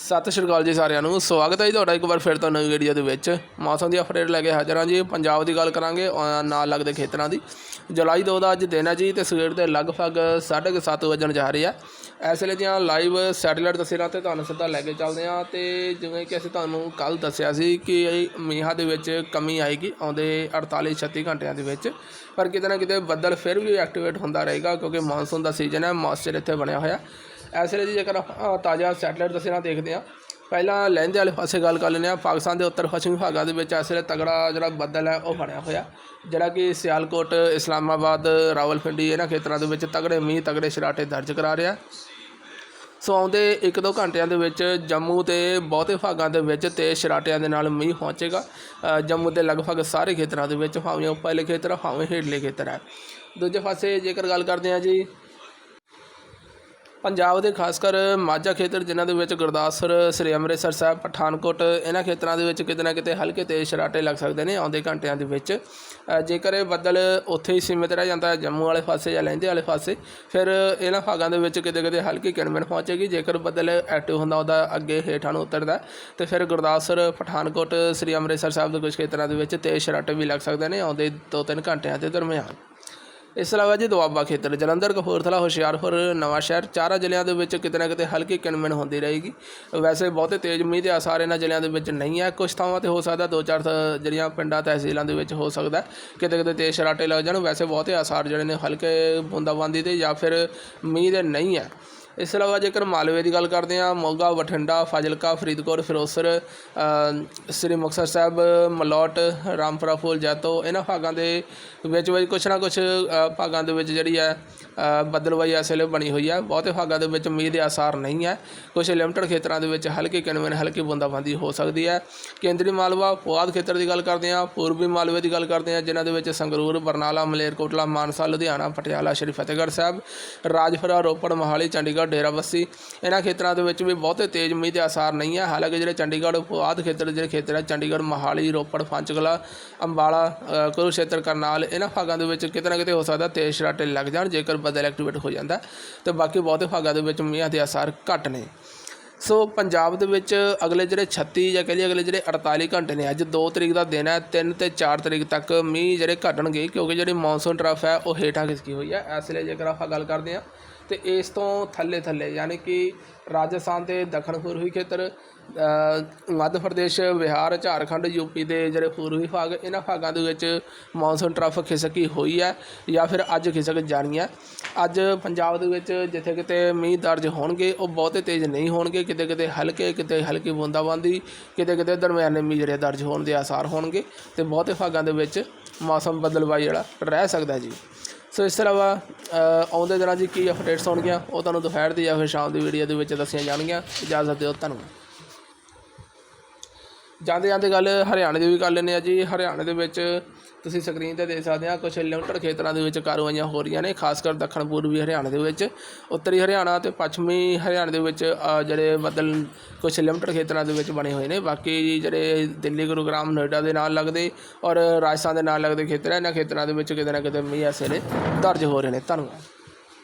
ਸਤਿ ਸ਼੍ਰੀ ਅਕਾਲ ਜੀ ਸਾਰਿਆਂ ਨੂੰ। ਸਵਾਗਤ ਹੈ ਜੀ ਤੁਹਾਡਾ ਇੱਕ ਵਾਰ ਫਿਰ ਤੋਂ ਨਵੀਂ ਵੀਡੀਓ ਦੇ ਵਿੱਚ। ਮੌਸਮ ਦੀ ਅਪਡੇਟ ਲੈ ਕੇ ਹਾਜ਼ਰ ਹਾਂ ਜੀ। ਪੰਜਾਬ ਦੀ ਗੱਲ ਕਰਾਂਗੇ ਨਾਲ ਲੱਗਦੇ ਖੇਤਰਾਂ ਦੀ। ਜੁਲਾਈ 2 ਦਾ ਅੱਜ ਦਿਨ ਹੈ ਜੀ ਤੇ ਸਵੇਰ ਦੇ ਲਗਭਗ 7:30 ਵਜਣ ਜਾ ਰਹੀ ਹੈ ਇਸ ਲਈ ਦੀਆਂ ਲਾਈਵ ਸੈਟੇਲਾਈਟ ਤਸਵੀਰਾਂ ਤੇ ਤੁਹਾਨੂੰ ਸਿੱਧਾ ਲੈ ਕੇ ਚੱਲਦੇ ਹਾਂ ਤੇ ਜਿਵੇਂ ਕਿ ਅਸੀਂ ਤੁਹਾਨੂੰ ਕੱਲ ਦੱਸਿਆ ਸੀ ਕਿ ਇਹ ਮੀਂਹਾਂ ਦੇ ਵਿੱਚ ਕਮੀ ਆਏਗੀ ਆਉਂਦੇ 48 36 ਘੰਟਿਆਂ ਦੇ ਵਿੱਚ। ਪਰ ਕਿਤੇ ਨਾ ਕਿਤੇ ਬੱਦਲ ਫਿਰ ਵੀ ਐਕਟੀਵੇਟ ਹੁੰਦਾ ਰਹੇਗਾ ਕਿਉਂਕਿ ਮੌਨਸੂਨ ਦਾ ਸੀਜ਼ਨ ਹੈ ਮੌਇਸਚਰ ਇੱਥੇ ਬਣਿਆ ਹੋਇਆ। ਇਸ ਵੇਲੇ ਜੀ ਜੇਕਰ ਤਾਜ਼ਾ ਸੈਟੇਲਾਈਟ ਤਸਵੀਰਾਂ ਦੇਖਦੇ ਹਾਂ, ਪਹਿਲਾਂ ਲਹਿੰਦੇ ਵਾਲੇ ਪਾਸੇ ਗੱਲ ਕਰ ਲੈਂਦੇ ਹਾਂ, ਪਾਕਿਸਤਾਨ ਦੇ ਉੱਤਰ ਪੱਛਮੀ ਭਾਗਾਂ ਦੇ ਵਿੱਚ ਇਸ ਵੇਲੇ ਤਗੜਾ ਜਿਹੜਾ ਬੱਦਲ ਹੈ, ਉਹ ਬਣਿਆ ਹੋਇਆ। ਜਿਹੜਾ ਕਿ ਸਿਆਲਕੋਟ, ਇਸਲਾਮਾਬਾਦ, ਰਾਵਲਪਿੰਡੀ ਇਹਨਾਂ ਖੇਤਰਾਂ ਦੇ ਵਿੱਚ ਤਗੜੇ ਮੀਂਹ ਤਗੜੇ ਸ਼ਰਾਟੇ ਦਰਜ ਕਰਾ ਰਿਹਾ। ਸੋ ਆਉਂਦੇ 1-2 ਘੰਟਿਆਂ ਦੇ ਵਿੱਚ ਜੰਮੂ ਤੇ ਬਹੁਤੇ ਭਾਗਾਂ ਦੇ ਵਿੱਚ ਤੇਜ਼ ਸ਼ਰਾਟਿਆਂ ਦੇ ਨਾਲ ਮੀਂਹ ਪਹੁੰਚੇਗਾ। ਜੰਮੂ ਦੇ ਲਗਭਗ ਸਾਰੇ ਖੇਤਰਾਂ ਦੇ ਵਿੱਚ ਭਾਵੇਂ ਉੱਪਰਲੇ ਖੇਤਰ, ਭਾਵੇਂ ਹੇਠਲੇ ਖੇਤਰ ਹੈ। ਦੂਜੇ ਪਾਸੇ ਜੇਕਰ ਗੱਲ ਕਰਦੇ ਹਾਂ ਜੀ ਪੰਜਾਬ ਦੇ ਖਾਸ ਕਰ ਮਾਝਾ ਖੇਤਰ ਜਿਨ੍ਹਾਂ ਦੇ ਵਿੱਚ ਗੁਰਦਾਸਪੁਰ ਸ੍ਰੀ ਅੰਮ੍ਰਿਤਸਰ ਸਾਹਿਬ ਪਠਾਨਕੋਟ ਇਹਨਾਂ ਖੇਤਰਾਂ ਦੇ ਵਿੱਚ ਕਿਤੇ ਨਾ ਕਿਤੇ ਹਲਕੇ ਤੇ ਸਰਾਟੇ ਲੱਗ ਸਕਦੇ ਨੇ ਆਉਂਦੇ ਘੰਟਿਆਂ ਦੇ ਵਿੱਚ। ਜੇਕਰ ਇਹ ਬੱਦਲ ਉੱਥੇ ਹੀ ਸੀਮਿਤ ਰਹਿ ਜਾਂਦਾ ਜੰਮੂ ਵਾਲੇ ਪਾਸੇ ਜਾਂ ਲਹਿੰਦੇ ਵਾਲੇ ਪਾਸੇ ਫਿਰ ਇਹਨਾਂ ਭਾਗਾਂ ਦੇ ਵਿੱਚ ਕਿਤੇ ਕਿਤੇ ਹਲਕੀ ਕਿਣਮਿਣ ਪਹੁੰਚੇਗੀ। ਜੇਕਰ ਬੱਦਲ ਐਕਟਿਵ ਹੁੰਦਾ ਉਹਦਾ ਅੱਗੇ ਹੇਠਾਂ ਨੂੰ ਉਤਰਦਾ ਹੈ, ਤੇ ਫਿਰ ਗੁਰਦਾਸਪੁਰ ਪਠਾਨਕੋਟ ਸ੍ਰੀ ਅੰਮ੍ਰਿਤਸਰ ਸਾਹਿਬ ਦੇ ਕੁਝ ਖੇਤਰਾਂ ਦੇ ਵਿੱਚ ਤੇਜ਼ ਸ਼ਰਾਟੇ ਵੀ ਲੱਗ ਸਕਦੇ ਨੇ ਆਉਂਦੇ 2-3 ਘੰਟਿਆਂ ਦੇ ਦਰਮਿਆਨ। ਇਸ ਤੋਂ ਇਲਾਵਾ ਜੀ ਦੁਆਬਾ ਖੇਤਰ, ਜਲੰਧਰ, ਕਪੂਰਥਲਾ, ਹੁਸ਼ਿਆਰਪੁਰ, ਨਵਾਂ ਸ਼ਹਿਰ, ਚਾਰਾਂ ਜ਼ਿਲ੍ਹਿਆਂ ਦੇ ਵਿੱਚ ਕਿਤੇ ਨਾ ਕਿਤੇ ਹਲਕੀ ਕਿਣਮਿਣ ਹੁੰਦੀ ਰਹੇਗੀ। ਵੈਸੇ ਬਹੁਤੇ ਤੇਜ਼ ਮੀਂਹ ਦੇ ਆਸਾਰ ਇਹਨਾਂ ਜ਼ਿਲ੍ਹਿਆਂ ਦੇ ਵਿੱਚ ਨਹੀਂ ਹੈ। ਕੁਝ ਥਾਵਾਂ ਤੇ ਹੋ ਸਕਦਾ ਦੋ ਚਾਰ ਥਾਂ ਜਿਹੜੀਆਂ ਪਿੰਡਾਂ, ਤਹਿਸੀਲਾਂ ਦੇ ਵਿੱਚ ਹੋ ਸਕਦਾ ਕਿਤੇ ਕਿਤੇ ਤੇਜ਼ ਸ਼ਰਾਟੇ ਲੱਗ ਜਾਣ। ਵੈਸੇ ਬਹੁਤੇ ਆਸਾਰ ਜਿਹੜੇ ਨੇ ਹਲਕੇ ਬੂੰਦਾਬਾਂਦੀ ਦੇ ਜਾਂ ਫਿਰ ਮੀਂਹ ਦੇ ਨਹੀਂ ਹੈ। ਇਸ ਤੋਂ ਇਲਾਵਾ ਜੇਕਰ ਮਾਲਵੇ ਦੀ ਗੱਲ ਕਰਦੇ ਹਾਂ ਮੋਗਾ ਬਠਿੰਡਾ ਫਾਜ਼ਿਲਕਾ ਫਰੀਦਕੋਟ ਫਿਰੋਜ਼ਪੁਰ ਸ੍ਰੀ ਮੁਕਤਸਰ ਸਾਹਿਬ ਮਲੌਟ ਰਾਮਪੁਰਾ ਫੂਲ ਜੈਤੋ ਇਹਨਾਂ ਭਾਗਾਂ ਦੇ ਵਿੱਚ ਵਿੱਚ ਕੁਛ ਨਾ ਕੁਛ ਭਾਗਾਂ ਦੇ ਵਿੱਚ ਜਿਹੜੀ ਹੈ ਅ, ਬੱਦਲਵਾਈ ਇਸ ਵੇਲੇ ਬਣੀ ਹੋਈ ਹੈ। ਬਹੁਤੇ ਭਾਗਾਂ ਦੇ ਵਿੱਚ ਮੀਂਹ ਦੇ ਆਸਾਰ ਨਹੀਂ ਹੈ। ਕੁਝ ਲਿਮਟਡ ਖੇਤਰਾਂ ਦੇ ਵਿੱਚ ਹਲਕੀ ਕਿਣਮਿਣ ਹਲਕੀ ਬੂੰਦਾਬਾਂਦੀ ਹੋ ਸਕਦੀ ਹੈ। ਕੇਂਦਰੀ ਮਾਲਵਾ ਪੁਆਧ ਖੇਤਰ ਦੀ ਗੱਲ ਕਰਦੇ ਹਾਂ ਪੂਰਬੀ ਮਾਲਵੇ ਦੀ ਗੱਲ ਕਰਦੇ ਹਾਂ ਜਿਨ੍ਹਾਂ ਦੇ ਵਿੱਚ ਸੰਗਰੂਰ ਬਰਨਾਲਾ ਮਲੇਰਕੋਟਲਾ ਮਾਨਸਾ ਲੁਧਿਆਣਾ ਪਟਿਆਲਾ ਸ਼੍ਰੀ ਫਤਿਹਗੜ੍ਹ ਸਾਹਿਬ ਰਾਜਪੁਰਾ ਰੋਪੜ ਮੋਹਾਲੀ ਚੰਡੀਗੜ੍ਹ ਡੇਰਾਬੱਸੀ ਇਹਨਾਂ ਖੇਤਰਾਂ ਦੇ ਵਿੱਚ ਵੀ ਬਹੁਤੇ ਤੇਜ਼ ਮੀਂਹ ਦੇ ਆਸਾਰ ਨਹੀਂ ਹੈ ਹਾਲਾਂਕਿ ਜਿਹੜੇ ਚੰਡੀਗੜ੍ਹ ਪੁਆਧ ਖੇਤਰ ਜਿਹੜੇ ਖੇਤਰ ਹੈ ਚੰਡੀਗੜ੍ਹ ਮੋਹਾਲੀ ਰੋਪੜ ਪੰਚਕਲਾ ਅੰਬਾਲਾ ਅ, ਕਰਨਾਲ ਇਹਨਾਂ ਭਾਗਾਂ ਦੇ ਵਿੱਚ ਕਿਤੇ ਨਾ ਕਿਤੇ ਹੋ ਸਕਦਾ ਤੇਜ਼ ਸ਼ਰਾਟੇ ਲੱਗ ਜਾਣ ਜੇਕਰ ਬੱਦਲ ਐਕਟੀਵੇਟ ਹੋ ਜਾਂਦਾ ਹੈ, ਤੇ ਬਾਕੀ ਬਹੁਤੇ ਭਾਗਾਂ ਦੇ ਵਿੱਚ ਮੀਂਹਾਂ ਦੇ ਆਸਾਰ ਘੱਟ ਨੇ। ਸੋ ਪੰਜਾਬ ਦੇ ਵਿੱਚ ਅਗਲੇ ਜਿਹੜੇ 36 ਜਾਂ ਕਹ ਲਈਏ ਅਗਲੇ ਜਿਹੜੇ 48 ਘੰਟੇ ਨੇ ਅੱਜ 2 ਤਰੀਕ ਦਾ ਦਿਨ ਹੈ 3 ਤੇ 4 ਤਰੀਕ ਤੱਕ ਮੀਂਹ ਜਿਹੜੇ ਘਟਣਗੇ ਕਿਉਂਕਿ ਜਿਹੜੀ ਮੌਨਸੂਨ ਟਰਫ ਹੈ ਉਹ ਹੇਠਾਂ ਖਿਸਕੀ ਹੋਈ ਹੈ। ਇਸ ਲਈ ਜੇਕਰ ਆਪਾਂ ਗੱਲ ਕਰਦੇ ਹਾਂ ਤੇ ਇਸ ਤੋਂ ਥੱਲੇ ਥੱਲੇ, ਯਾਨੀ ਕਿ ਰਾਜਸਥਾਨ ਦੇ ਦੱਖਣ ਪੂਰਬੀ ਖੇਤਰ ਮੱਧ ਪ੍ਰਦੇਸ਼, ਬਿਹਾਰ, ਝਾਰਖੰਡ ਯੂਪੀ ਦੇ ਜਿਹੜੇ ਪੂਰਬੀ ਭਾਗ, ਇਹਨਾਂ ਭਾਗਾਂ ਦੇ ਵਿੱਚ ਮੌਨਸੂਨ ਟਰਫ ਖਿਸਕੀ ਹੋਈ ਹੈ ਜਾਂ ਫਿਰ ਅੱਜ ਖਿਸਕ ਜਾਣੀ ਹੈ। ਅੱਜ ਪੰਜਾਬ ਦੇ ਵਿੱਚ ਜਿੱਥੇ ਕਿਤੇ ਮੀਂਹ ਦਰਜ ਹੋਣਗੇ, ਉਹ ਬਹੁਤੇ ਤੇਜ਼ ਨਹੀਂ ਹੋਣਗੇ। ਕਿਤੇ ਕਿਤੇ ਹਲਕੇ, ਕਿਤੇ ਹਲਕੀ ਬੂੰਦਾਬਾਂਦੀ, ਕਿਤੇ ਕਿਤੇ ਦਰਮਿਆਨੇ ਮੀਂਹ ਜਿਹੜੇ ਦਰਜ ਹੋਣ ਦੇ ਆਸਾਰ ਹੋਣਗੇ। ਤੇ ਬਹੁਤੇ ਭਾਗਾਂ ਦੇ ਵਿੱਚ ਮੌਸਮ ਬਦਲਵਾਈ ਜਿਹੜਾ ਰਹਿ ਸਕਦਾ ਜੀ। ਸੋ ਇਸ ਤੋਂ ਇਲਾਵਾ ਆਉਂਦੇ ਦਿਨਾਂ 'ਚ ਕੀ ਅਪਡੇਟਸ ਹੋਣਗੀਆਂ, ਉਹ ਤੁਹਾਨੂੰ ਦੁਪਹਿਰ ਦੀ ਜਾਂ ਫਿਰ ਸ਼ਾਮ ਦੀ ਵੀਡੀਓ ਦੇ ਵਿੱਚ ਦੱਸੀਆਂ ਜਾਣਗੀਆਂ। ਇਜਾਜ਼ਤ ਦਿਓ, ਧੰਨਵਾਦ। ਜਾਂਦੇ ਜਾਂਦੇ ਗੱਲ ਹਰਿਆਣੇ ਦੀ ਵੀ ਕਰ ਲੈਂਦੇ ਹਾਂ ਜੀ। ਹਰਿਆਣੇ ਦੇ ਵਿੱਚ ਤੁਸੀਂ ਸਕਰੀਨ ਤੇ ਦੇਖ ਸਕਦੇ ਆ ਕੁਝ ਲਿਮਟਡ ਖੇਤਰਾਂ ਦੇ ਵਿੱਚ ਕਾਰਵਾਈਆਂ ਹੋ ਰਹੀਆਂ ਨੇ, ਖਾਸ ਕਰ ਦੱਖਣ ਪੂਰਬੀ ਹਰਿਆਣੇ ਦੇ ਵਿੱਚ। ਉੱਤਰੀ ਹਰਿਆਣਾ ਤੇ ਪੱਛਮੀ ਹਰਿਆਣੇ ਦੇ ਵਿੱਚ ਜਿਹੜੇ ਬੱਦਲ ਕੁਝ ਲਿਮਟਡ ਖੇਤਰਾਂ ਦੇ ਵਿੱਚ ਬਣੇ ਹੋਏ ਨੇ। ਬਾਕੀ ਜਿਹੜੇ ਦਿੱਲੀ, ਗੁਰੂਗ੍ਰਾਮ, ਨੋਇਡਾ ਦੇ ਨਾਲ ਲੱਗਦੇ ਔਰ ਰਾਜਸਥਾਨ ਦੇ ਨਾਲ ਲੱਗਦੇ ਖੇਤਰ ਹੈ ਇਹਨਾਂ ਖੇਤਰਾਂ ਦੇ ਵਿੱਚ ਕਿਤੇ ਨਾ ਕਿਤੇ ਮੀਂਹ ਐਸੇ ਨੇ ਦਰਜ ਹੋ ਰਹੇ ਨੇ। ਧੰਨਵਾਦ।